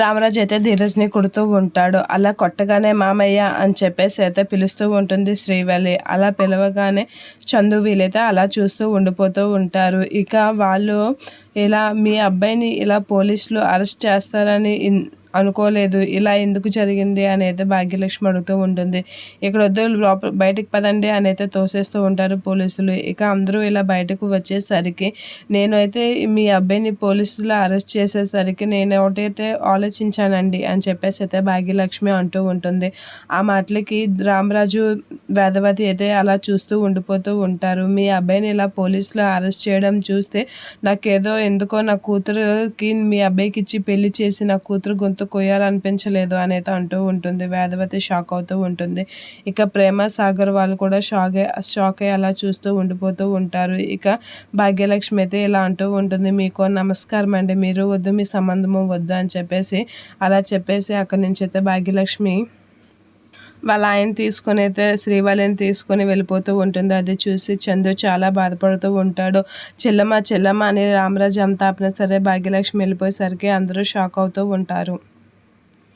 రామరాజు అయితే ధీరజ్ని కొడుతూ ఉంటాడు. అలా కొట్టగానే మామయ్య అని చెప్పేసి అయితే పిలుస్తూ ఉంటుంది శ్రీవల్లి. అలా పిలవగానే చందు వీలైతే అలా చూస్తూ ఉండిపోతూ ఉంటారు. ఇక వాళ్ళు ఇలా మీ అబ్బాయిని ఇలా పోలీసులు అరెస్ట్ చేస్తారని అనుకోలేదు. ఇలా ఎందుకు జరిగింది అని అయితే భాగ్యలక్ష్మి అడుగుతూ ఉంటుంది. ఇక్కడ వద్దు లోపల బయటికి పదండి అని అయితే తోసేస్తూ ఉంటారు పోలీసులు. ఇక అందరూ ఇలా బయటకు వచ్చేసరికి నేనైతే మీ అబ్బాయిని పోలీసులు అరెస్ట్ చేసేసరికి నేను ఒకటైతే ఆలోచించానండి అని చెప్పేసి అయితే భాగ్యలక్ష్మి అంటూ ఉంటుంది. ఆ మాటలకి రామరాజు వేదవతి అయితే అలా చూస్తూ ఉండిపోతూ ఉంటారు. మీ అబ్బాయిని ఇలా పోలీసులు అరెస్ట్ చేయడం చూస్తే నాకేదో ఎందుకో నా కూతురుకి మీ అబ్బాయికి ఇచ్చి పెళ్ళి చేసి నా కూతురు గొంతు కొయ్యాలనిపించలేదు అనేది అంటూ ఉంటుంది. వేదవతి షాక్ అవుతూ ఉంటుంది. ఇక ప్రేమ సాగర్ వాళ్ళు కూడా షాక్ షాక్ అయ్యి అలా చూస్తూ ఉండిపోతూ ఉంటారు. ఇక భాగ్యలక్ష్మి అయితే ఇలా అంటూ ఉంటుంది. మీకు నమస్కారం అండి. మీరు వద్దు మీ సంబంధము వద్దు అని చెప్పేసి అలా చెప్పేసి అక్కడి నుంచి అయితే భాగ్యలక్ష్మి వాళ్ళ ఆయన తీసుకొని అయితే శ్రీవాళ్ళని తీసుకొని వెళ్ళిపోతూ ఉంటుంది. అది చూసి చందు చాలా బాధపడుతూ ఉంటాడు. చెల్లమ్మ చెల్లమ్మ అని రామరాజు అంతా ఆపినా సరే భాగ్యలక్ష్మి వెళ్ళిపోయేసరికి అందరూ షాక్ అవుతూ ఉంటారు.